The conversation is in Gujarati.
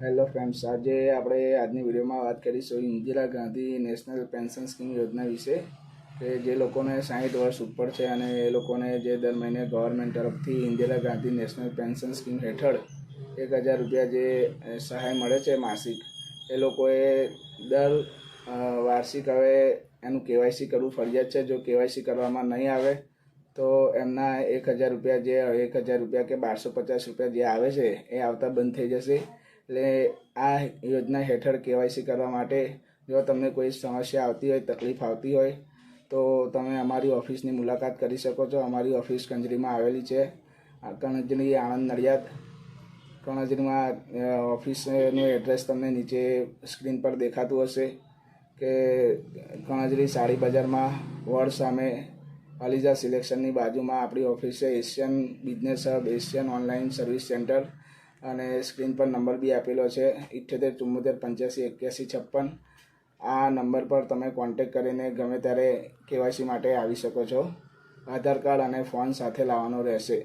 હેલો ફ્રેન્ડ્સ, આજે આપણે આજની વિડીયોમાં વાત કરીશું Indira Gandhi national pension scheme યોજના વિશે, કે જે લોકોને સાઠ વર્ષ ઉપર છે અને એ લોકોને જે દર મહિને ગવર્મેન્ટ તરફથી Indira Gandhi national pension scheme હેઠળ એક હજાર રૂપિયા જે સહાય મળે છે માસિક, એ લોકોએ દર વાર્ષિક હવે એનું કેવાયસી કરવું ફરજિયાત છે. જો કેવાયસી કરવામાં નહીં આવે, તો એમના એક હજાર રૂપિયા જે, એક હજાર રૂપિયા કે બારસો પચાસ રૂપિયા જે આવે છે, એ આવતા બંધ થઈ જશે. એટલે આ યોજના હેઠળ કેવાયસી કરવા માટે જો તમને કોઈ સમસ્યા આવતી હોય, તકલીફ આવતી હોય, તો તમે અમારી ઓફિસની મુલાકાત કરી શકો છો. અમારી ઓફિસ કંજરીમાં આવેલી છે. કણજરી આણંદ નડિયાદ. કણજરીમાં ઓફિસનું એડ્રેસ તમને નીચે સ્ક્રીન પર દેખાતું હશે કે કણજરી સાડી બજારમાં વડ સામે અલીઝા સિલેક્શનની બાજુમાં આપણી ઓફિસ છે. Asian business hub, Asian online service centre. અને સ્ક્રીન પર નંબર બી આપેલો છે, ઇઠ્યોતેર ચુમ્મોતેર પંચ્યાસી, એક્યાસી, છપ્પન. આ નંબર પર તમે કોન્ટેક કરીને ગમે ત્યારે કેવાયસી માટે આવી શકો છો. આધાર કાર્ડ અને ફોન સાથે લાવવાનો રહેશે.